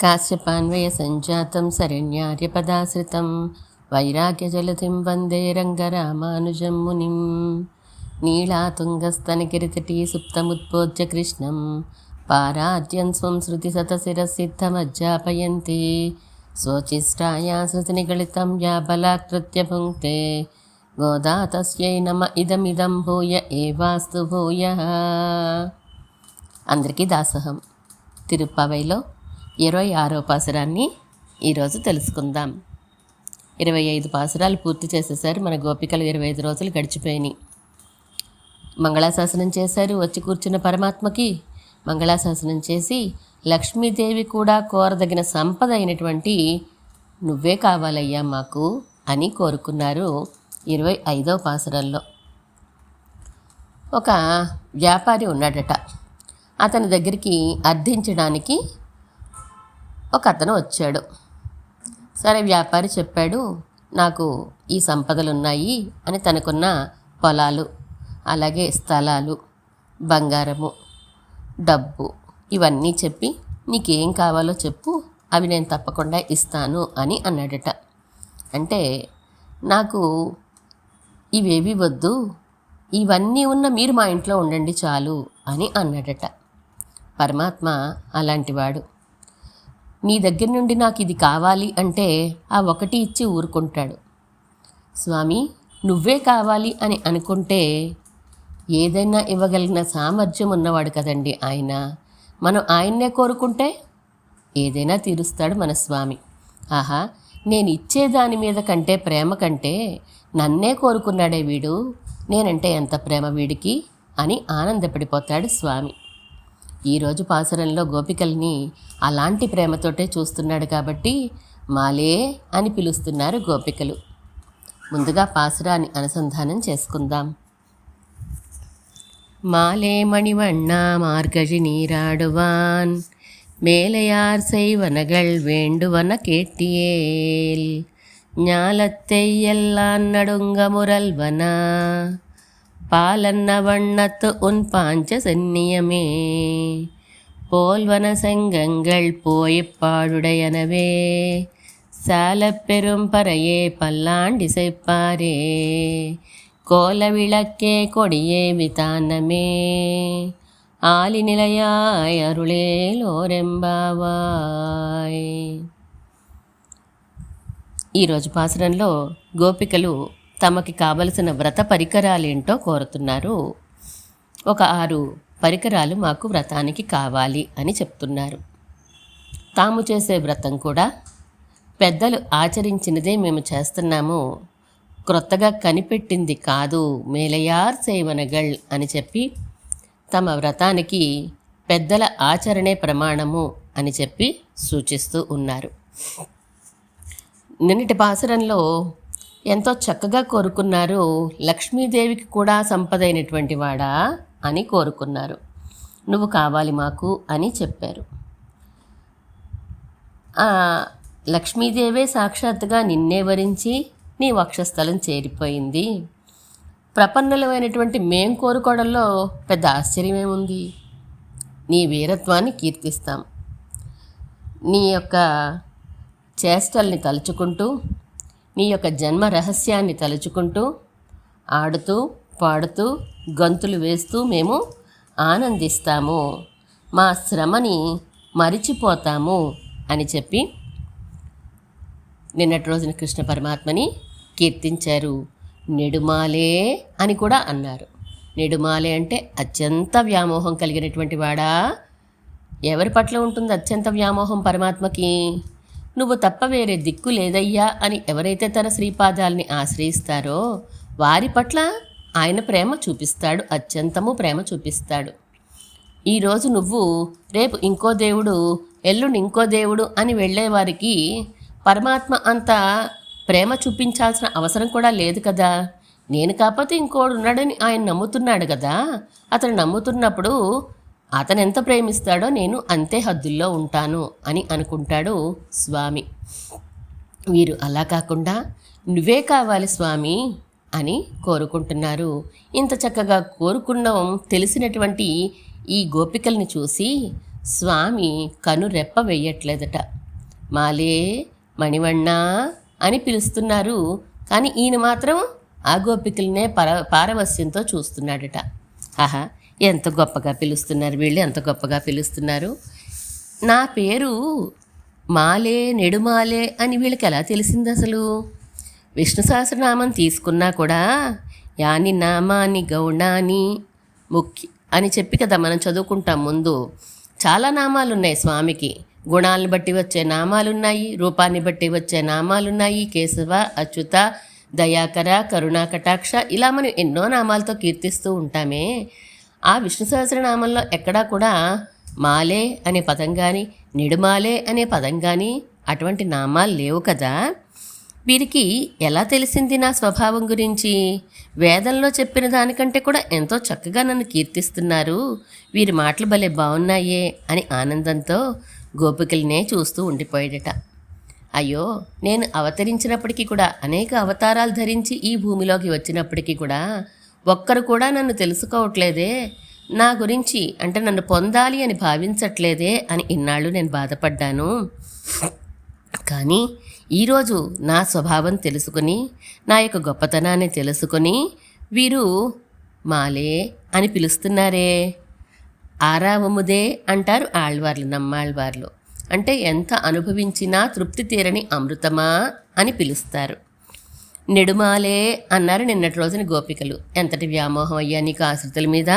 కాశ్యపాన్వయ సంజాతం శరణ్యార్యపదాశ్రితం వైరాగ్యజలధిం వందే రంగరామానుజం మునిం నీళాతుంగస్తనగిరితటీ సుప్తముద్బోధ్య కృష్ణం పారాద్యం స్వం శృతిశతశిరసిద్ధమజ్జాపయంతి స్వచిష్టాయా శృతినిగళితం యా బలాత్కృత్య భుంక్తే గోదా తస్యై నమ ఇదమిదం భూయ ఏవాస్తు భూయ అందరికీ దాసోహం. తిరుప్పావైలో ఇరవై ఆరో పాసురాన్ని ఈరోజు తెలుసుకుందాం. ఇరవై ఐదు పాసురాలు పూర్తి చేసేసారు. మన గోపికలు ఇరవై ఐదు రోజులు గడిచిపోయినాయి. మంగళాశాసనం చేశారు. వచ్చి కూర్చున్న పరమాత్మకి మంగళాశాసనం చేసి లక్ష్మీదేవి కూడా కోరదగిన సంపద అయినటువంటి నువ్వే కావాలయ్యా మాకు అని కోరుకున్నారు ఇరవై ఐదవ పాసురంలో ఒక వ్యాపారి ఉన్నాడట. అతని దగ్గరికి అర్థించడానికి ఒక అతను వచ్చాడు. సరే వ్యాపారి చెప్పాడు నాకు ఈ సంపదలు ఉన్నాయి అని తనకున్న పొలాలు అలాగే స్థలాలు బంగారము డబ్బు ఇవన్నీ చెప్పి నీకేం కావాలో చెప్పు అవి నేను తప్పకుండా ఇస్తాను అని అన్నాడట. అంటే నాకు ఇవేవి వద్దు ఇవన్నీ ఉన్న మీరు మా ఇంట్లో ఉండండి చాలు అని అన్నాడట. పరమాత్మ అలాంటివాడు. నీ దగ్గర నుండి నాకు ఇది కావాలి అంటే ఆ ఒకటి ఇచ్చి ఊరుకుంటాడు. స్వామి నువ్వే కావాలి అని అనుకుంటే ఏదైనా ఇవ్వగలిగిన సామర్థ్యం ఉన్నవాడు కదండి ఆయన. మనం ఆయన్నే కోరుకుంటే ఏదైనా తీరుస్తాడు మన స్వామి. ఆహా నేను ఇచ్చే దాని మీద కంటే ప్రేమ కంటే నన్నే కోరుకున్నాడే వీడు. నేనంటే ఎంత ప్రేమ వీడికి అని ఆనందపడిపోతాడు స్వామి. ఈరోజు పాసరంలో గోపికల్ని అలాంటి ప్రేమతోటే చూస్తున్నాడు కాబట్టి మాలే అని పిలుస్తున్నారు గోపికలు ముందుగా పాసురాన్ని అనుసంధానం చేసుకుందాం மாலே மணிவண்ணா மார்கழி நீராடுவான் மேலையார் செய்வனகள் வேண்டுவன கேட்டியேல் ஞாலத்தை எல்லாம் நடுங்க முரல்வன பாலன்ன வண்ணத்து உன் பாஞ்ச சென்னியமே போல்வன செங்கங்கள் போய்ப் பாடுடையனவே சாலப் பெரும் பறையே பல்லாண்டிசைப்பாரே கோல விளக்கே கொடியே விதானமே ஆலி நிலையாய் అరుళేలోరెంబావాయ్ ఈరోజు పాసరంలో గోపికలు తమకి కావలసిన వ్రత పరికరాలేంటో కోరుతున్నారు. ఒక ఆరు పరికరాలు మాకు వ్రతానికి కావాలి అని చెప్తున్నారు. తాము చేసే వ్రతం కూడా పెద్దలు ఆచరించినదే మేము చేస్తున్నాము. క్రొత్తగా కనిపెట్టింది కాదు మేలయార్ సేవనగల్ అని చెప్పి తమ వ్రతానికి పెద్దల ఆచరణే ప్రమాణము అని చెప్పి సూచిస్తూ ఉన్నారు. నిన్నటి పాసరంలో ఎంతో చక్కగా కోరుకున్నారు. లక్ష్మీదేవికి కూడా సంపదైనటువంటి వాడా అని కోరుకున్నారు. నువ్వు కావాలి మాకు అని చెప్పారు. లక్ష్మీదేవే సాక్షాత్తుగా నిన్నే వరించి నీ వక్షస్థలం చేరిపోయింది. ప్రపన్నలమైనటువంటి మేం కోరుకోవడంలో పెద్ద ఆశ్చర్యమేముంది? నీ వీరత్వాన్ని కీర్తిస్తాం. నీ యొక్క చేష్టల్ని తలుచుకుంటూ నీ యొక్క జన్మ రహస్యాన్ని తలుచుకుంటూ ఆడుతూ పాడుతూ గంతులు వేస్తూ మేము ఆనందిస్తాము. మా శ్రమని మరిచిపోతాము అని చెప్పి నిన్నటి రోజున కృష్ణ పరమాత్మని కీర్తించారు. నెడుమాలే అని కూడా అన్నారు. నెడుమాలే అంటే అత్యంత వ్యామోహం కలిగినటువంటి వాడా? ఎవరి పట్ల ఉంటుంది అత్యంత వ్యామోహం పరమాత్మకి? నువ్వు తప్ప వేరే దిక్కు లేదయ్యా అని ఎవరైతే తన శ్రీపాదాల్ని ఆశ్రయిస్తారో వారి పట్ల ఆయన ప్రేమ చూపిస్తాడు అత్యంతము ప్రేమ చూపిస్తాడు. ఈరోజు నువ్వు రేపు ఇంకో దేవుడు ఎల్లుండి ఇంకో దేవుడు అని వెళ్ళేవారికి పరమాత్మ అంత ప్రేమ చూపించాల్సిన అవసరం కూడా లేదు కదా. నేను కాకపోతే ఇంకోడు ఉన్నాడని ఆయన నమ్ముతున్నాడు కదా. అతను నమ్ముతున్నప్పుడు అతను ఎంత ప్రేమిస్తాడో నేను అంతే హద్దుల్లో ఉంటాను అని అనుకుంటాడు స్వామి. వీరు అలా కాకుండా నువ్వే కావాలి స్వామి అని కోరుకుంటున్నారు. ఇంత చక్కగా కోరుకున్నాం తెలిసినటువంటి ఈ గోపికల్ని చూసి స్వామి కను రెప్ప వేయట్లేదట. మాలే మణివణ్ణా అని పిలుస్తున్నారు. కానీ ఈయన మాత్రం ఆ గోపికలనే పర పారవస్యంతో చూస్తున్నాడట. ఆహా ఎంత గొప్పగా పిలుస్తున్నారు వీళ్ళు ఎంత గొప్పగా పిలుస్తున్నారు. నా పేరు మాలే నెడుమాలే అని వీళ్ళకి ఎలా తెలిసింది అసలు? విష్ణు సహస్రనామం తీసుకున్నా కూడా యాని నామాని గౌణాని ముఖ్య అని చెప్పి కదా మనం చదువుకుంటాం ముందు. చాలా నామాలు ఉన్నాయి స్వామికి. గుణాలను బట్టి వచ్చే నామాలున్నాయి రూపాన్ని బట్టి వచ్చే నామాలున్నాయి. కేశవ అచ్యుత దయాకర కరుణా కటాక్ష ఇలా మనం ఎన్నో నామాలతో కీర్తిస్తూ ఉంటామే. ఆ విష్ణు సహస్రనామంలో ఎక్కడా కూడా మాలే అనే పదం కానీ నిడుమాలే అనే పదం కానీ అటువంటి నామాలు లేవు కదా. వీరికి ఎలా తెలిసింది నా స్వభావం గురించి? వేదంలో చెప్పిన దానికంటే కూడా ఎంతో చక్కగా నన్ను కీర్తిస్తున్నారు. వీరి మాటలు భలే బాగున్నాయే అని ఆనందంతో గోపికలనే చూస్తూ ఉండిపోయాడట అయ్యో నేను అవతరించినప్పటికీ కూడా అనేక అవతారాలు ధరించి ఈ భూమిలోకి వచ్చినప్పటికీ కూడా ఒక్కరు కూడా నన్ను తెలుసుకోవట్లేదే నా గురించి అంటే నన్ను పొందాలి అని భావించట్లేదే అని ఇన్నాళ్ళు నేను బాధపడ్డాను. కానీ ఈరోజు నా స్వభావం తెలుసుకుని నా యొక్క గొప్పతనాన్ని తెలుసుకొని వీరు మాలే అని పిలుస్తున్నారే. ఆరావముదే అంటారు ఆళ్వార్లు నమ్మాళ్వార్లు. అంటే ఎంత అనుభవించినా తృప్తి తీరని అమృతమా అని పిలుస్తారు. నెడుమాలే అన్నారు నిన్నటి రోజున గోపికలు. ఎంతటి వ్యామోహం అయ్యా నీకు ఆశ్రితుల మీద?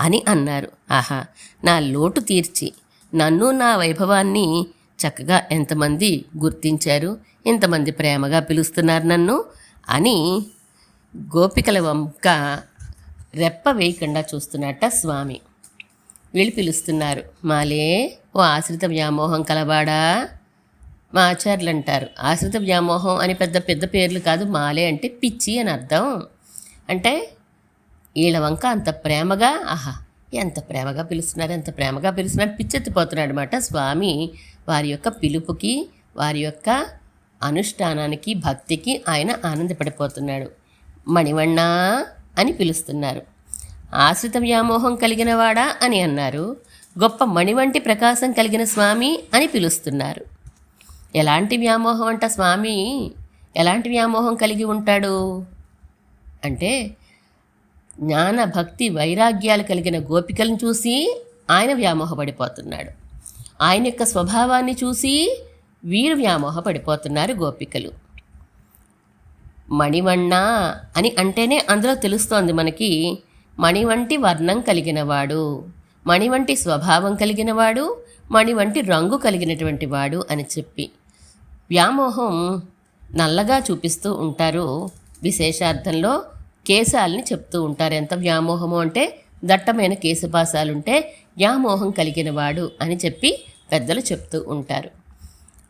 అని అన్నారు. ఆహా నా లోటు తీర్చి నన్ను నా వైభవాన్ని చక్కగా ఎంతమంది గుర్తించారు ఇంతమంది ప్రేమగా పిలుస్తున్నారు నన్ను? అని గోపికల వంక రెప్ప వేయకుండా చూస్తున్నట్ట స్వామి. వీళ్ళు పిలుస్తున్నారు. మాలే ఓ ఆశ్రిత వ్యామోహం కలవాడా? మా ఆచార్యులు అంటారు ఆశ్రిత వ్యామోహం అని పెద్ద పెద్ద పేర్లు కాదు మాలే అంటే పిచ్చి అని అర్థం. అంటే వీళ్ళ వంక అంత ప్రేమగా ఆహా ఎంత ప్రేమగా పిలుస్తున్నారు ఎంత ప్రేమగా పిలుస్తున్నారు పిచ్చెత్తిపోతున్నాడు అనమాట స్వామి. వారి యొక్క పిలుపుకి వారి యొక్క అనుష్ఠానానికి భక్తికి ఆయన ఆనందపడిపోతున్నాడు. మణివಣ್ణ అని పిలుస్తున్నారు. ఆశ్రిత వ్యామోహం కలిగినవాడా అని అన్నారు. గొప్ప మణివంటి ప్రకాశం కలిగిన స్వామి అని పిలుస్తున్నారు. ఎలాంటి వ్యామోహం అంట స్వామి? ఎలాంటి వ్యామోహం కలిగి ఉంటాడు? అంటే జ్ఞాన భక్తి వైరాగ్యాలు కలిగిన గోపికలను చూసి ఆయన వ్యామోహపడిపోతున్నాడు. ఆయన యొక్క స్వభావాన్ని చూసి వీరు వ్యామోహపడిపోతున్నారు గోపికలు. మణివన్న అని అంటేనే అందులో తెలుస్తోంది మనకి మణి వంటి వర్ణం కలిగినవాడు మణి వంటి స్వభావం కలిగినవాడు మణి వంటి రంగు కలిగినటువంటి వాడు అని చెప్పి. వ్యామోహం నల్లగా చూపిస్తూ ఉంటారు. విశేషార్థంలో కేశాలని చెప్తూ ఉంటారు. ఎంత వ్యామోహము అంటే దట్టమైన కేశపాసాలుంటే వ్యామోహం కలిగినవాడు అని చెప్పి పెద్దలు చెప్తూ ఉంటారు.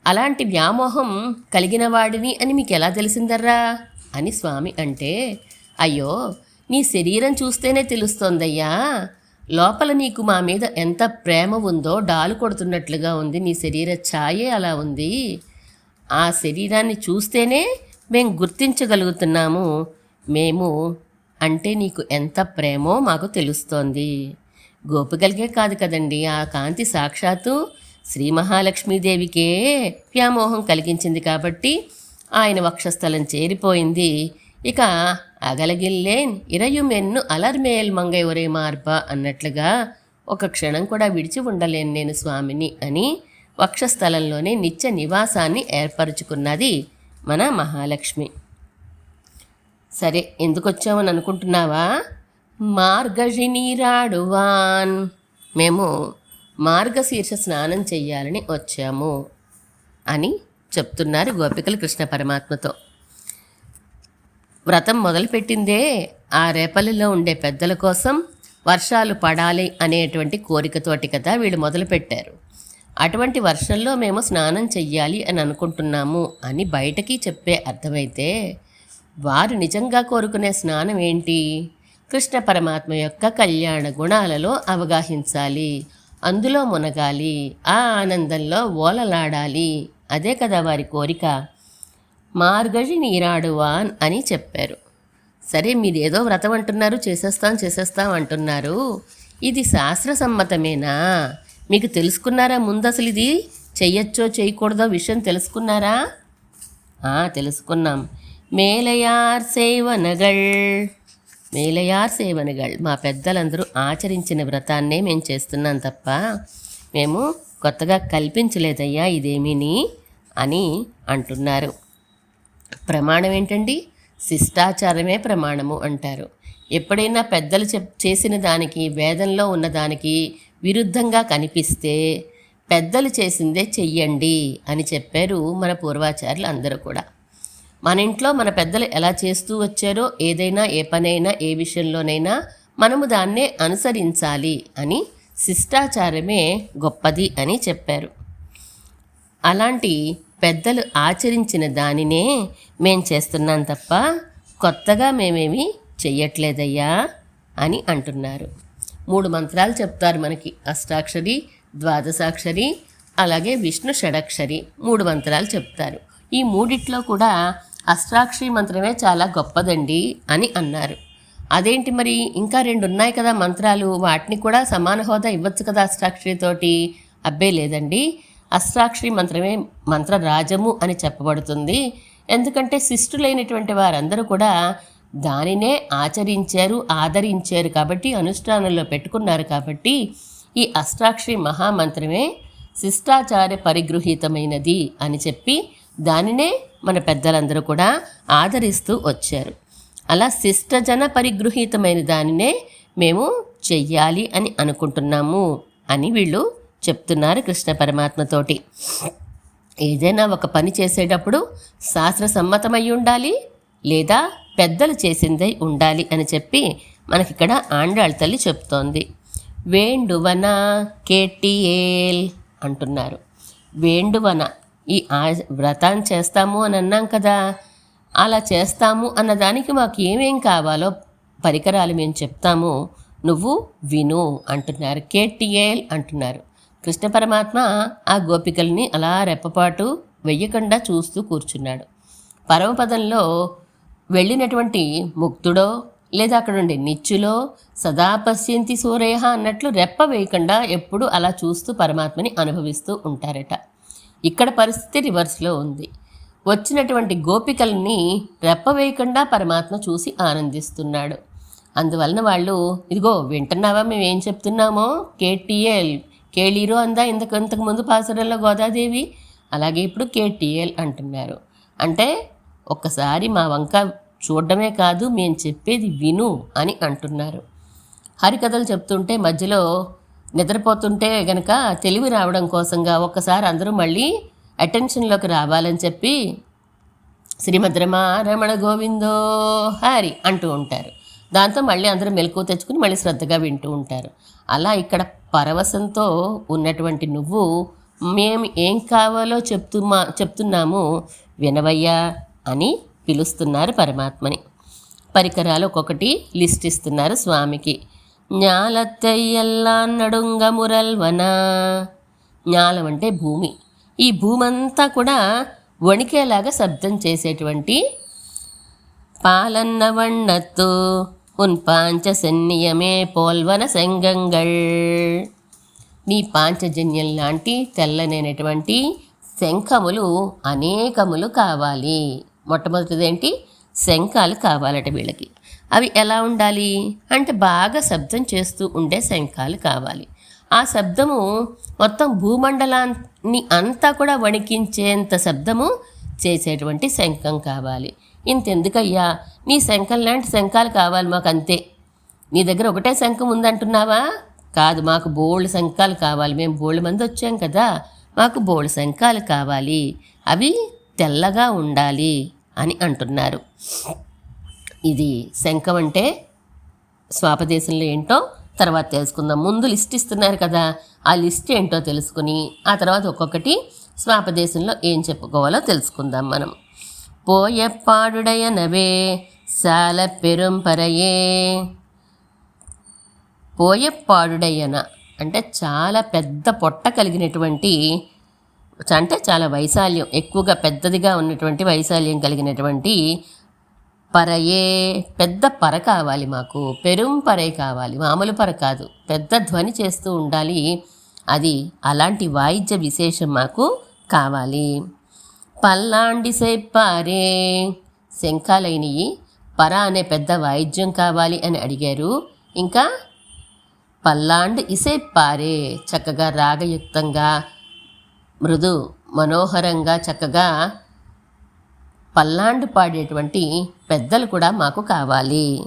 అలాంటి వ్యామోహం కలిగిన వాడిని అని మీకు ఎలా తెలిసిందర్రా? అని స్వామి అంటే అయ్యో నీ శరీరం చూస్తేనే తెలుస్తోందయ్యా. లోపల నీకు మా మీద ఎంత ప్రేమ ఉందో డాలు కొడుతున్నట్లుగా ఉంది. నీ శరీర ఛాయే అలా ఉంది. ఆ శరీరాన్ని చూస్తేనే మేము గుర్తించగలుగుతున్నాము. మేము అంటే నీకు ఎంత ప్రేమో మాకు తెలుస్తోంది. గోపికలకే కాదు కదండి. ఆ కాంతి సాక్షాత్తు శ్రీ మహాలక్ష్మీదేవికే వ్యామోహం కలిగించింది కాబట్టి ఆయన వక్షస్థలం చేరిపోయింది. ఇక అగలగిల్లేన్ ఇరయుమెన్ను అలర్మేల్ మంగై ఒరే మార్ప అన్నట్లుగా ఒక క్షణం కూడా విడిచి ఉండలేను నేను స్వామిని అని వక్షస్థలంలోనే నిత్య నివాసాన్ని ఏర్పరచుకున్నది మన మహాలక్ష్మి. సరే ఎందుకు వచ్చామని అనుకుంటున్నావా? మార్గజినీరాడువాన్. మేము మార్గశీర్ష స్నానం చెయ్యాలని వచ్చాము అని చెప్తున్నారు గోపికలు కృష్ణ పరమాత్మతో. వ్రతం మొదలుపెట్టిందే ఆ రేపల్లిలో ఉండే పెద్దల కోసం వర్షాలు పడాలి అనేటువంటి కోరికతోటి కదా వీళ్ళు మొదలుపెట్టారు. అటువంటి వర్షంలో మేము స్నానం చెయ్యాలి అని అనుకుంటున్నాము అని బయటకి చెప్పే అర్థమైతే వారు నిజంగా కోరుకునే స్నానం ఏంటి? కృష్ణ పరమాత్మ యొక్క కళ్యాణ గుణాలలో అవగాహించాలి అందులో మునగాలి ఆ ఆనందంలో ఓలలాడాలి. అదే కదా వారి కోరిక. మార్గజి నీరాడువాన్ అని చెప్పారు. సరే మీరేదో వ్రతం అంటున్నారు చేసేస్తాం చేసేస్తాం అంటున్నారు. ఇది శాస్త్ర సమ్మతమేనా? మీకు తెలుసుకున్నారా ముందు అసలు ఇది? చెయ్యొచ్చో చేయకూడదో విషయం తెలుసుకున్నారా? తెలుసుకున్నాం. మేలయార్ సేవనగల్ మేలయార్ సేవనగల్ మా పెద్దలందరూ ఆచరించిన వ్రతాన్నే మేము చేస్తున్నాం తప్ప మేము కొత్తగా కల్పించలేదయ్యా ఇదేమీని అని అంటున్నారు. ప్రమాణం ఏంటండి? శిష్టాచారమే ప్రమాణము అంటారు. ఎప్పుడైనా పెద్దలు చెప్ చేసిన దానికి వేదంలో ఉన్న దానికి విరుద్ధంగా కనిపిస్తే పెద్దలు చేసిందే చెయ్యండి అని చెప్పారు మన పూర్వాచార్యులు అందరూ కూడా. మన ఇంట్లో మన పెద్దలు ఎలా చేస్తూ వచ్చారో ఏదైనా ఏ పనైనా ఏ విషయంలోనైనా మనము దాన్నే అనుసరించాలి అని శిష్టాచారమే గొప్పది అని చెప్పారు. అలాంటి పెద్దలు ఆచరించిన దానినే మేం చేస్తున్నాం తప్ప కొత్తగా మేమేమి చెయ్యట్లేదయ్యా అని అంటున్నారు. మూడు మంత్రాలు చెప్తారు మనకి. అష్టాక్షరి ద్వాదశాక్షరి అలాగే విష్ణు షడక్షరి మూడు మంత్రాలు చెప్తారు. ఈ మూడిట్లో కూడా అష్టాక్షరి మంత్రమే చాలా గొప్పదండి అని అన్నారు. అదేంటి మరి? ఇంకా రెండు ఉన్నాయి కదా మంత్రాలు. వాటిని కూడా సమాన హోదా ఇవ్వచ్చు కదా అష్టాక్షరితోటి అబ్బే లేదండి. అష్టాక్షరి మంత్రమే మంత్ర రాజము అని చెప్పబడుతుంది. ఎందుకంటే శిష్టులైనటువంటి వారందరూ కూడా దానినే ఆచరించారు ఆదరించారు కాబట్టి అనుష్ఠానంలో పెట్టుకున్నారు కాబట్టి ఈ అష్టాక్షరి మహామంత్రమే శిష్టాచార పరిగృహీతమైనది అని చెప్పి దానినే మన పెద్దలందరూ కూడా ఆదరిస్తూ వచ్చారు. అలా శిష్టజన పరిగృహీతమైన దానినే మేము చెయ్యాలి అని అనుకుంటున్నాము అని వీళ్ళు చెప్తున్నారు కృష్ణ పరమాత్మతోటి ఏదైనా ఒక పని చేసేటప్పుడు శాస్త్ర సమ్మతమై ఉండాలి లేదా పెద్దలు చేసిందై ఉండాలి అని చెప్పి మనకిక్కడ ఆండాళ్ళ తల్లి చెప్తోంది. వేండువన కేటిఏల్ అంటున్నారు. వేండువన ఈ ఆ వ్రతాన్ని చేస్తాము అని అన్నాం కదా. అలా చేస్తాము అన్నదానికి మాకు ఏమేం కావాలో పరికరాలు మేము చెప్తాము. నువ్వు విను అంటున్నారు. కేటిఏల్ అంటున్నారు. కృష్ణ పరమాత్మ ఆ గోపికల్ని అలా రెప్పపాటు వెయ్యకుండా చూస్తూ కూర్చున్నాడు. పరమపదంలో వెళ్ళినటువంటి ముక్తుడో లేదా అక్కడ ఉండే సదా పశ్యంతి సూరేహ అన్నట్లు రెప్ప వేయకుండా ఎప్పుడు అలా చూస్తూ పరమాత్మని అనుభవిస్తూ ఉంటారట. ఇక్కడ పరిస్థితి రివర్స్లో ఉంది. వచ్చినటువంటి గోపికల్ని రెప్ప వేయకుండా పరమాత్మ చూసి ఆనందిస్తున్నాడు. అందువలన వాళ్ళు ఇదిగో వింటున్నావా? మేము ఏం చెప్తున్నామో? కేటీఎల్ కేళీరో అందా? ఇంతకు ఇంతకు ముందు పాసరంలో గోదాదేవి? అలాగే ఇప్పుడు కేటీఎల్ అంటున్నారు. అంటే ఒక్కసారి మా వంక చూడడమే కాదు మేము చెప్పేది విను అని అంటున్నారు. హరికథలు చెప్తుంటే మధ్యలో నిద్రపోతుంటే గనక తెలివి రావడం కోసంగా ఒక్కసారి అందరూ మళ్ళీ అటెన్షన్లోకి రావాలని చెప్పి శ్రీమద్రమా రమణ గోవిందో హరి అంటూ ఉంటారు. దాంతో మళ్ళీ అందరూ మెలకు తెచ్చుకుని మళ్ళీ శ్రద్ధగా వింటూ ఉంటారు. అలా ఇక్కడ పరవశంతో ఉన్నటువంటి నువ్వు మేము ఏం కావాలో చెప్తుమా చెప్తున్నాము వినవయ్యా అని పిలుస్తున్నారు పరమాత్మని. పరికరాలు ఒక్కొక్కటి లిస్ట్ ఇస్తున్నారు స్వామికి. జ్ఞాలత్తయ్యల్లా నడుంగ మురల్వన జ్ఞాలం అంటే భూమి. ఈ భూమంతా కూడా వణికేలాగా శబ్దం చేసేటువంటి పాలన్న వన్నత్తు ఉన్ పాంచ సన్నియమే పోల్వన శంగంగళ్. నీ పాంచజన్యం లాంటి తెల్లనైనటువంటి శంఖములు అనేకములు కావాలి. మొట్టమొదటిదేంటి శంఖాలు కావాలట వీళ్ళకి. అవి ఎలా ఉండాలి? అంటే బాగా శబ్దం చేస్తూ ఉండే శంఖాలు కావాలి. ఆ శబ్దము మొత్తం భూమండలాన్ని అంతా కూడా వణికించేంత శబ్దము చేసేటువంటి శంఖం కావాలి. ఇంతెందుకయ్యా? నీ శంఖం లాంటి శంఖాలు కావాలి మాకు అంతే నీ దగ్గర ఒకటే శంఖం ఉందంటున్నావా? కాదు మాకు బోల్డ్ శంఖాలు కావాలి. మేము బోల్డ్ మంది వచ్చాం కదా. మాకు బోల్డ్ శంఖాలు కావాలి. అవి తెల్లగా ఉండాలి. అని అంటున్నారు. ఇది శంఖం అంటే స్వాపదేశంలో ఏంటో తర్వాత తెలుసుకుందాం. ముందు లిస్ట్ ఇస్తున్నారు కదా ఆ లిస్ట్ ఏంటో తెలుసుకుని ఆ తర్వాత ఒక్కొక్కటి స్వాపదేశంలో ఏం చెప్పుకోవాలో తెలుసుకుందాం మనం. పోయప్పాడుడయనవే సాల పెరుంపరయే పోయప్పాడుడయ్యన అంటే చాలా పెద్ద పొట్ట కలిగినటువంటి అంటే చాలా వైశాల్యం. ఎక్కువగా పెద్దదిగా ఉన్నటువంటి వైశాల్యం కలిగినటువంటి పరయే పెద్ద పర కావాలి మాకు. పెరుం పరే కావాలి. మామూలు పర కాదు. పెద్ద ధ్వని చేస్తూ ఉండాలి. అది అలాంటి వాయిద్య విశేషం మాకు కావాలి. పల్లాండి పారే శంఖాలైనవి పర అనే పెద్ద వాయిద్యం కావాలి అని అడిగారు. ఇంకా పల్లాండ్ ఇసేప్పారే చక్కగా రాగయుక్తంగా మృదు మనోహరంగా చక్కగా పల్లాండు పాడేటువంటి పెద్దలు కూడా మాకు కావాలి.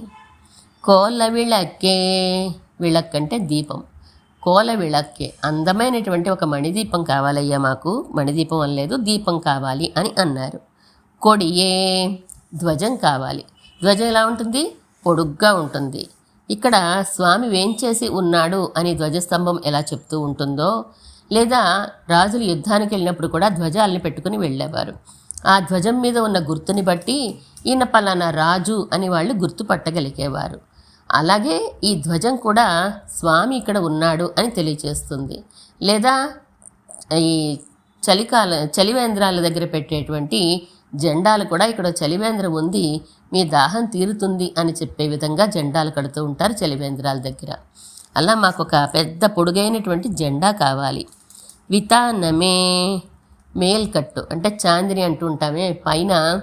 కోల విళక్కే విళక్కంటే దీపం. కోల విళక్కే అందమైనటువంటి ఒక మణిదీపం కావాలయ్యా మాకు. మణిదీపం అనలేదు దీపం కావాలి అని అన్నారు. కొడియే ధ్వజం కావాలి. ధ్వజం ఎలా ఉంటుంది? పొడుగ్గా ఉంటుంది. ఇక్కడ స్వామి వేంచేసి ఉన్నాడు అని ధ్వజస్తంభం ఎలా చెప్తూ ఉంటుందో లేదా రాజులు యుద్ధానికి వెళ్ళినప్పుడు కూడా ధ్వజాలని పెట్టుకుని వెళ్ళేవారు. ఆ ధ్వజం మీద ఉన్న గుర్తుని బట్టి ఈయన పలానా రాజు అని వాళ్ళు గుర్తుపట్టగలిగేవారు. అలాగే ఈ ధ్వజం కూడా స్వామి ఇక్కడ ఉన్నాడు అని తెలియచేస్తుంది. లేదా ఈ చలికాల చలివేంద్రాల దగ్గర పెట్టేటువంటి జెండాలు కూడా ఇక్కడ చలివేంద్రం ఉంది మీ దాహం తీరుతుంది అని చెప్పే విధంగా జెండాలు కడుతూ ఉంటారు చలివేంద్రాల దగ్గర. అలా మాకు ఒక పెద్ద పొడుగైనటువంటి జెండా కావాలి. వితానమే మేల్కట్టు అంటే చాందిని అంటూ ఉంటామే. పైన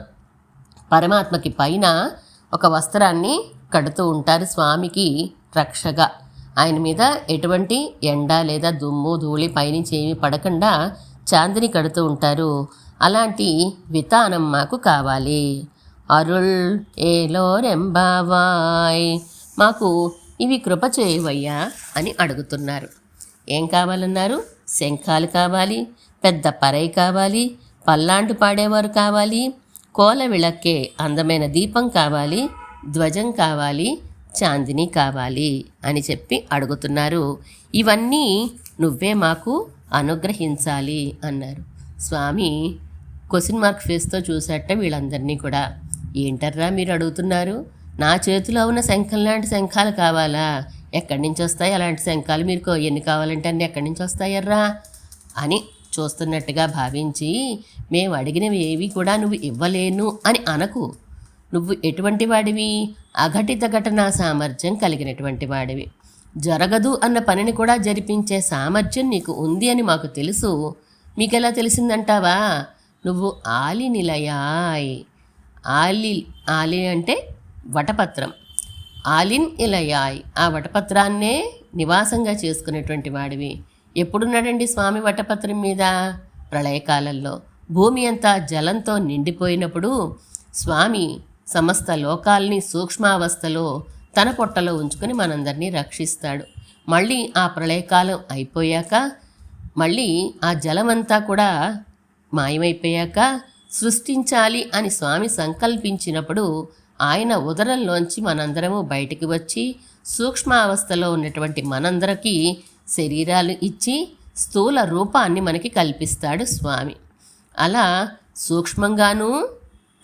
పరమాత్మకి పైన ఒక వస్త్రాన్ని కడుతూ ఉంటారు స్వామికి రక్షగా. ఆయన మీద ఎటువంటి ఎండ లేదా దుమ్ము ధూళి పైనుంచి ఏమి పడకుండా చాందిని కడుతూ ఉంటారు. అలాంటి వితానం మాకు కావాలి. అరుళ్ ఏలో రెంబావాయ్ మాకు ఇవి కృప చేయవయ్యా అని అడుగుతున్నారు. ఏం కావాలన్నారు? శంఖాలు కావాలి పెద్ద పరై కావాలి పల్లాండు పాడేవారు కావాలి కోల విళక్కే అందమైన దీపం కావాలి ధ్వజం కావాలి చాందిని కావాలి అని చెప్పి అడుగుతున్నారు. ఇవన్నీ నువ్వే మాకు అనుగ్రహించాలి అన్నారు. స్వామి క్వశ్చన్ మార్క్ ఫేస్తో చూసేట వీళ్ళందరినీ కూడా. ఏంటర్రా మీరు అడుగుతున్నారు? నా చేతిలో ఉన్న శంఖం లాంటి శంఖాలు కావాలా? ఎక్కడి నుంచి వస్తాయి? అలాంటి శంఖాలు మీరు ఎన్ని కావాలంటే అన్ని ఎక్కడి నుంచి వస్తాయర్రా అని చూస్తున్నట్టుగా భావించి మేము అడిగినవి ఏవి కూడా నువ్వు ఇవ్వలేను అని అనకు. నువ్వు ఎటువంటి వాడివి? అఘటిత ఘటనా సామర్థ్యం కలిగినటువంటి వాడివి. జరగదు అన్న పనిని కూడా జరిపించే సామర్థ్యం నీకు ఉంది అని మాకు తెలుసు. మీకెలా తెలిసిందంటావా? నువ్వు ఆలి నిలయాయ్ ఆలి ఆలి అంటే వటపత్రం. ఆలిన్ ఇలయాయ్. ఆ వటపత్రాన్నే నివాసంగా చేసుకునేటువంటి వాడివి. ఎప్పుడున్నాడండి స్వామి వటపత్రం మీద? ప్రళయకాలంలో. భూమి అంతా జలంతో నిండిపోయినప్పుడు స్వామి సమస్త లోకాల్ని సూక్ష్మావస్థలో తన పొట్టలో ఉంచుకొని మనందరినీ రక్షిస్తాడు. మళ్ళీ ఆ ప్రళయకాలం అయిపోయాక మళ్ళీ ఆ జలమంతా కూడా మాయమైపోయాక సృష్టించాలి అని స్వామి సంకల్పించినప్పుడు ఆయన ఉదరంలోంచి మనందరము బయటికి వచ్చి సూక్ష్మావస్థలో ఉన్నటువంటి మనందరికీ శరీరాలు ఇచ్చి స్థూల రూపాన్ని మనకి కల్పిస్తాడు స్వామి. అలా సూక్ష్మంగానూ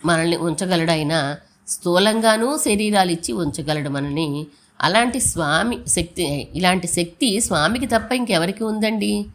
మనల్ని ఉంచగలడైన స్థూలంగానూ శరీరాలు ఇచ్చి ఉంచగలడు మనల్ని అలాంటి స్వామి శక్తి ఇలాంటి శక్తి స్వామికి తప్ప ఇంకెవరికి ఉందండి?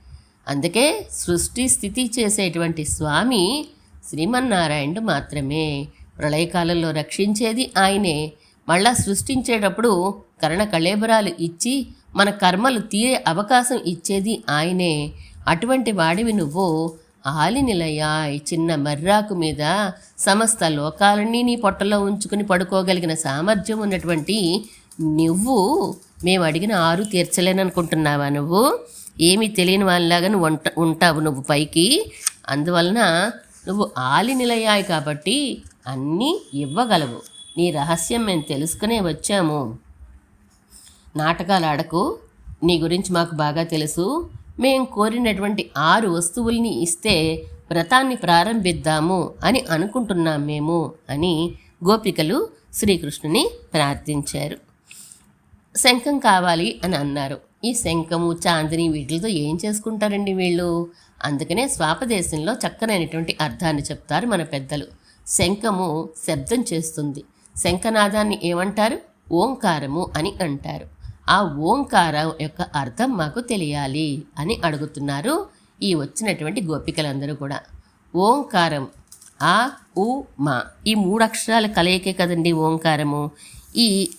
అందుకే సృష్టి స్థితి చేసేటువంటి స్వామి శ్రీమన్నారాయణుడు మాత్రమే. ప్రళయకాలంలో రక్షించేది ఆయనే. మళ్ళా సృష్టించేటప్పుడు కరణ కళేబరాలు ఇచ్చి మన కర్మలు తీరే అవకాశం ఇచ్చేది ఆయనే. అటువంటి వాడివి నువ్వు. ఆలినిలయాయ్ చిన్న మర్రాకు మీద సమస్త లోకాలన్నీ నీ పొట్టలో ఉంచుకుని పడుకోగలిగిన సామర్థ్యం ఉన్నటువంటి నువ్వు మేము అడిగిన ఆరు తీర్చలేననుకుంటున్నావా నువ్వు? ఏమీ తెలియని వాళ్ళలాగా నువ్వు ఉంట ఉంటావు నువ్వు పైకి. అందువలన నువ్వు ఆలి నిలయాయి కాబట్టి అన్నీ ఇవ్వగలవు. నీ రహస్యం మేము తెలుసుకునే వచ్చాము. నాటకాలు ఆడకు నీ గురించి మాకు బాగా తెలుసు. మేము కోరినటువంటి ఆరు వస్తువుల్ని ఇస్తే వ్రతాన్ని ప్రారంభిద్దాము అని అనుకుంటున్నాం మేము అని గోపికలు శ్రీకృష్ణుని ప్రార్థించారు. శంఖం కావాలి అని అన్నారు. ఈ శంఖము చాందిని వీటితో ఏం చేసుకుంటారండి వీళ్ళు? అందుకనే స్వాపదేశంలో చక్కనైనటువంటి అర్థాన్ని చెప్తారు మన పెద్దలు. శంఖము శబ్దం చేస్తుంది. శంఖనాదాన్ని ఏమంటారు? ఓంకారము అని అంటారు. ఆ ఓంకారం యొక్క అర్థం మాకు తెలియాలి అని అడుగుతున్నారు ఈ వచ్చినటువంటి గోపికలందరూ కూడా. ఓంకారం ఆ ఉ మా ఈ మూడు అక్షరాల కలయికే కదండి ఓంకారము. ఈ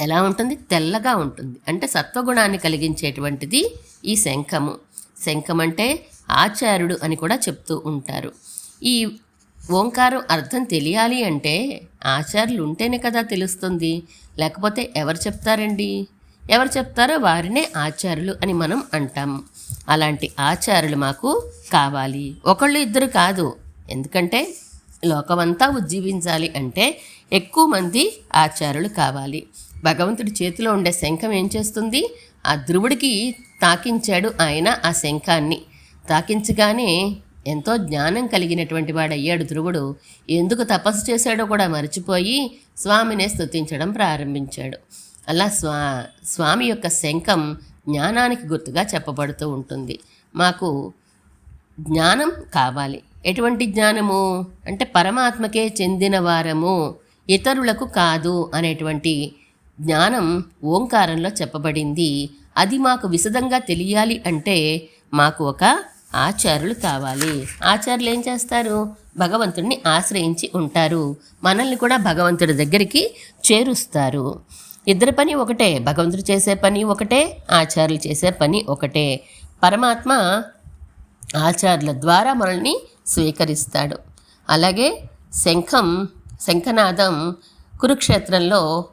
ఎలా ఉంటుంది? తెల్లగా ఉంటుంది. అంటే సత్వగుణాన్ని కలిగించేటువంటిది ఈ శంఖము. శంఖం అంటే ఆచార్యుడు అని కూడా చెప్తూ ఉంటారు. ఈ ఓంకారం అర్థం తెలియాలి అంటే ఆచార్యులు ఉంటేనే కదా తెలుస్తుంది. లేకపోతే ఎవరు చెప్తారండి? ఎవరు చెప్తారో వారినే ఆచార్యులు అని మనం అంటాం. అలాంటి ఆచారులు మాకు కావాలి. ఒకళ్ళు ఇద్దరు కాదు. ఎందుకంటే లోకమంతా ఉజ్జీవించాలి అంటే ఎక్కువ మంది ఆచారులు కావాలి. భగవంతుడి చేతిలో ఉండే శంఖం ఏం చేస్తుంది? ఆ ధ్రువుడికి తాకించాడు ఆయన ఆ శంఖాన్ని. తాకించగానే ఎంతో జ్ఞానం కలిగినటువంటి వాడయ్యాడు ధ్రువుడు. ఎందుకు తపస్సు చేశాడో కూడా మర్చిపోయి స్వామినే స్తుతించడం ప్రారంభించాడు. అలా స్వా స్వామి యొక్క శంఖం జ్ఞానానికి గుర్తుగా చెప్పబడుతూ ఉంటుంది. మాకు జ్ఞానం కావాలి. ఎటువంటి జ్ఞానము? అంటే పరమాత్మకే చెందిన వారము ఇతరులకు కాదు అనేటువంటి జ్ఞానం ఓంకారంలో చెప్పబడింది. అది మాకు విశదంగా తెలియాలి అంటే మాకు ఒక ఆచార్యులు కావాలి. ఆచార్యులు ఏం చేస్తారు? భగవంతుడిని ఆశ్రయించి ఉంటారు. మనల్ని కూడా భగవంతుడి దగ్గరికి చేరుస్తారు. ఇద్దరి పని ఒకటే. భగవంతుడు చేసే పని ఒకటే ఆచార్యులు చేసే పని ఒకటే. పరమాత్మ ఆచార్యుల ద్వారా మనల్ని స్వీకరిస్తాడు. అలాగే శంఖం శంఖనాదం కురుక్షేత్రంలో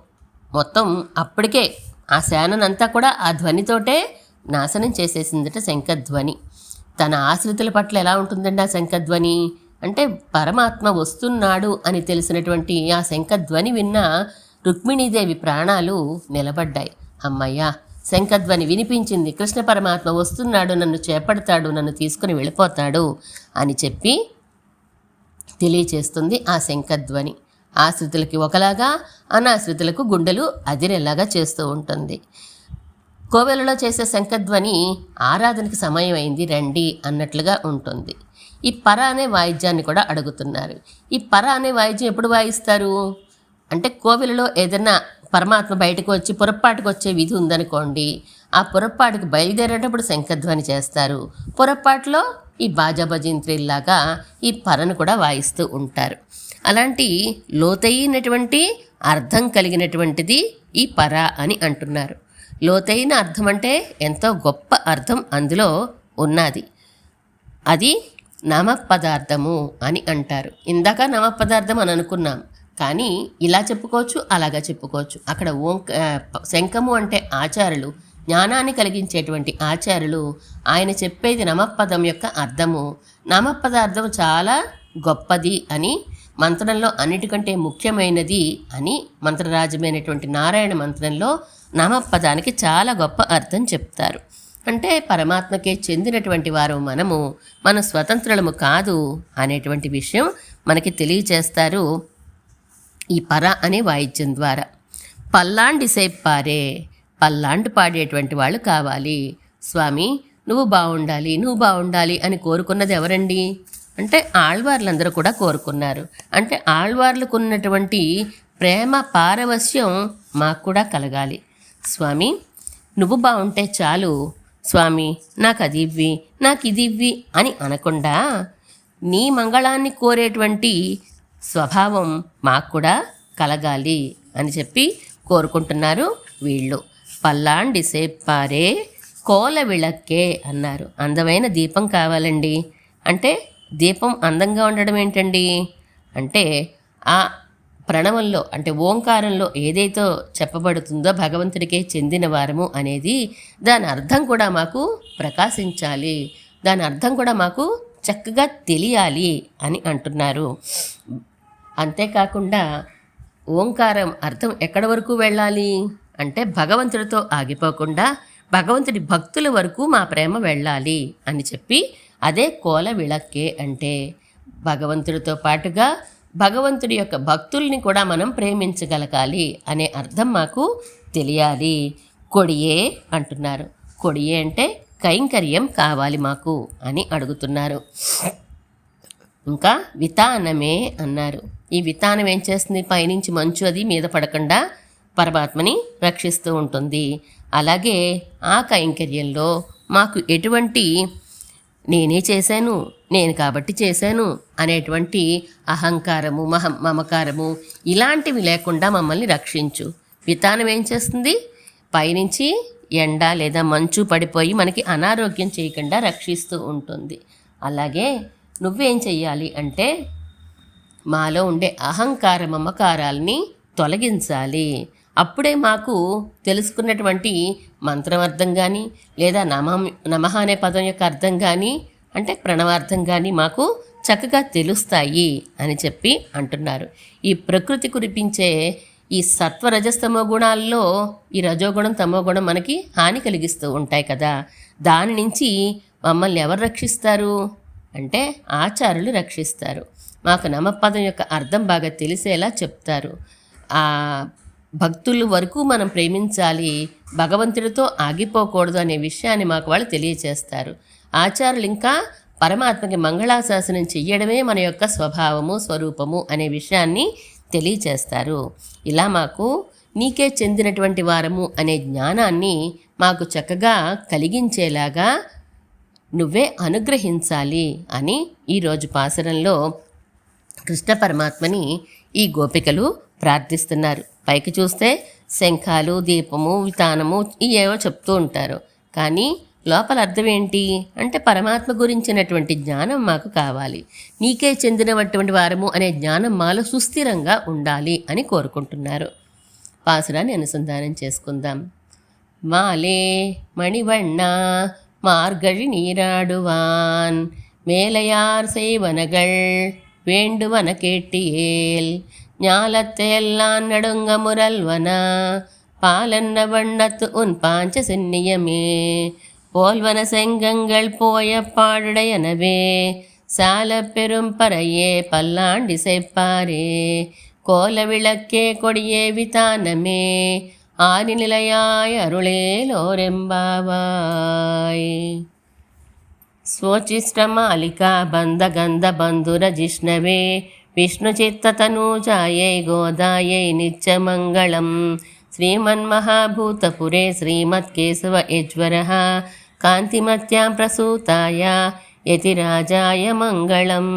మొత్తం అప్పటికే ఆ శానంతా కూడా ఆ ధ్వనితోటే నాశనం చేసేసిందట శంఖధ్వని. తన ఆశ్రితుల పట్ల ఎలా ఉంటుందండి ఆ శంఖధ్వని? అంటే పరమాత్మ వస్తున్నాడు అని తెలిసినటువంటి ఆ శంఖధ్వని విన్న రుక్మిణీదేవి ప్రాణాలు నిలబడ్డాయి. అమ్మయ్యా శంఖధ్వని వినిపించింది కృష్ణ పరమాత్మ వస్తున్నాడు నన్ను చేపడతాడు నన్ను తీసుకుని వెళ్ళిపోతాడు అని చెప్పి తెలియచేస్తుంది ఆ శంఖధ్వని. ఆశ్రితులకి ఒకలాగా అనాశ్రితులకు గుండెలు అదిరేలాగా చేస్తూ ఉంటుంది. కోవెలలో చేసే శంఖధ్వని ఆరాధనకి సమయం అయింది రండి అన్నట్లుగా ఉంటుంది. ఈ పర అనే వాయిద్యాన్ని కూడా అడుగుతున్నారు. ఈ పర అనే వాయిద్యం ఎప్పుడు వాయిస్తారు? అంటే కోవెలలో ఏదైనా పరమాత్మ బయటకు వచ్చి పొరపాటుకు వచ్చే విధి ఉందనుకోండి ఆ పొరపాటుకు బయలుదేరేటప్పుడు శంఖధ్వని చేస్తారు. పొరపాటులో ఈ బాజా భజంత్రిలాగా ఈ పరను కూడా వాయిస్తూ ఉంటారు. అలాంటి లోతైనటువంటి అర్థం కలిగినటువంటిది ఈ పర అని అంటున్నారు. లోతైన అర్థం అంటే ఎంతో గొప్ప అర్థం అందులో ఉన్నది. అది నామ పదార్థము అని అంటారు. ఇందాక నామ పదార్థం అని అనుకున్నాం. కానీ ఇలా చెప్పుకోవచ్చు అలాగా చెప్పుకోవచ్చు. అక్కడ ఓంక శంఖము అంటే ఆచారులు. జ్ఞానాన్ని కలిగించేటువంటి ఆచారులు ఆయన చెప్పేది నమపదం యొక్క అర్థము. నమపదార్థం చాలా గొప్పది అని మంత్రంలో అన్నిటికంటే ముఖ్యమైనది అని మంత్రరాజమైనటువంటి నారాయణ మంత్రంలో నామపదానికి చాలా గొప్ప అర్థం చెప్తారు. అంటే పరమాత్మకే చెందినటువంటి వారు మనము మన స్వతంత్రులము కాదు అనేటువంటి విషయం మనకి తెలియచేస్తారు ఈ పర అనే వాయిద్యం ద్వారా. పల్లాండి సేప్పారే పల్లాండు పాడేటువంటి వాళ్ళు కావాలి. స్వామి నువ్వు బాగుండాలి నువ్వు బాగుండాలి అని కోరుకున్నది ఎవరండి? అంటే ఆళ్వార్లందరూ కూడా కోరుకున్నారు. అంటే ఆళ్వార్లకు ఉన్నటువంటి ప్రేమ పారవస్యం మాకు కూడా కలగాలి. స్వామి నువ్వు బాగుంటే చాలు. స్వామి నాకు అది ఇవ్వి నాకు ఇది ఇవ్వి అని అనకుండా నీ మంగళాన్ని కోరేటువంటి స్వభావం మాకు కూడా కలగాలి అని చెప్పి కోరుకుంటున్నారు వీళ్ళు. పల్లాండి సేపారే కోల విళక్కే అన్నారు. అందమైన దీపం కావాలండి. అంటే దీపం అందంగా ఉండడం ఏంటండి? అంటే ఆ ప్రణవంలో అంటే ఓంకారంలో ఏదైతే చెప్పబడుతుందో భగవంతుడికే చెందిన వారము అనేది దాని అర్థం కూడా మాకు ప్రకాశించాలి. దాని అర్థం కూడా మాకు చక్కగా తెలియాలి అని అంటున్నారు. అంతేకాకుండా ఓంకారం అర్థం ఎక్కడి వరకు వెళ్ళాలి? అంటే భగవంతుడితో ఆగిపోకుండా భగవంతుడి భక్తుల వరకు మా ప్రేమ వెళ్ళాలి అని చెప్పి అదే కోల విళక్కే అంటే భగవంతుడితో పాటుగా భగవంతుడి యొక్క భక్తుల్ని కూడా మనం ప్రేమించగలగాలి అనే అర్థం మాకు తెలియాలి. కొడియే అంటున్నారు. కొడియే అంటే కైంకర్యం కావాలి మాకు అని అడుగుతున్నారు. ఇంకా వితానమే అన్నారు. ఈ వితానం ఏం చేస్తుంది? పైనుంచి మంచు అది మీద పడకుండా పరమాత్మని రక్షిస్తూ ఉంటుంది. అలాగే ఆ కైంకర్యంలో మాకు ఎటువంటి నేనే చేశాను నేను కాబట్టి చేశాను అనేటువంటి అహంకారము మహ మమకారము ఇలాంటివి లేకుండా మమ్మల్ని రక్షించు. వితానం ఏం చేస్తుంది? పైనుంచి ఎండ లేదా మంచు పడిపోయి మనకి అనారోగ్యం చేయకుండా రక్షిస్తూ ఉంటుంది. అలాగే నువ్వేం చెయ్యాలి అంటే మాలో ఉండే అహంకార మమకారాల్ని తొలగించాలి. అప్పుడే మాకు తెలుసుకున్నటువంటి మంత్రం అర్థం కానీ లేదా నమ నమః అనే పదం యొక్క అర్థం కానీ అంటే ప్రణవార్థం కానీ మాకు చక్కగా తెలుస్తాయి అని చెప్పి అంటున్నారు. ఈ ప్రకృతి కురిపించే ఈ సత్వరజస్తమో గుణాల్లో ఈ రజోగుణం తమో గుణం మనకి హాని కలిగిస్తూ ఉంటాయి కదా. దాని నుంచి మమ్మల్ని ఎవరు రక్షిస్తారు? అంటే ఆచారులు రక్షిస్తారు. మాకు నమపదం యొక్క అర్థం బాగా తెలిసేలా చెప్తారు. ఆ భక్తుల వరకు మనం ప్రేమించాలి భగవంతుడితో ఆగిపోకూడదు అనే విషయాన్ని మాకు వాళ్ళు తెలియచేస్తారు. ఆచారులు ఇంకా పరమాత్మకి మంగళాశాసనం చెయ్యడమే మన యొక్క స్వభావము స్వరూపము అనే విషయాన్ని తెలియచేస్తారు. ఇలా మాకు నీకే చెందినటువంటి వారము అనే జ్ఞానాన్ని మాకు చక్కగా కలిగించేలాగా నువ్వే అనుగ్రహించాలి అని ఈరోజు పాసరంలో కృష్ణ పరమాత్మని ఈ గోపికలు ప్రార్థిస్తున్నారు. పైకి చూస్తే శంఖాలు దీపము విధానము ఇవేవో చెప్తూ ఉంటారు. కానీ లోపల అర్థం ఏంటి? అంటే పరమాత్మ గురించినటువంటి జ్ఞానం మాకు కావాలి. నీకే చెందినటువంటి వారము అనే జ్ఞానం మాలో సుస్థిరంగా ఉండాలి అని కోరుకుంటున్నారు. పాసురాన్ని అనుసంధానం చేసుకుందాం. మాలే మణివಣ್ణ మార్గழி நீராடுவான் மேலையார் వేండు வேண்டுவன கேட்டியேல் ஞாலத்தையெல்லாம் நடுங்க முரல்வன பாலன்ன வண்ணத்து உன் பாஞ்ச சென்னியமே போல்வன செங்கங்கள் போய பாடுடையனவே சால பெரும் பறையே பல்லாண்டி செய்ப்பாரே கோல விளக்கே கொடியே விதானமே ஆதி நிலையாய் அருளேலோரெம்பாவாய் स्वोचिष्टमालिका बन्धगन्धबन्धुरजिष्णवे విష్ణుచిత్తతనూజాయై గోదాయై నిత్యమంగళం. శ్రీమన్మహాభూతపురే శ్రీమత్కేశవ యజ్వర కాంతిమత్యాం ప్రసూతాయ యతిరాజాయ మంగళం.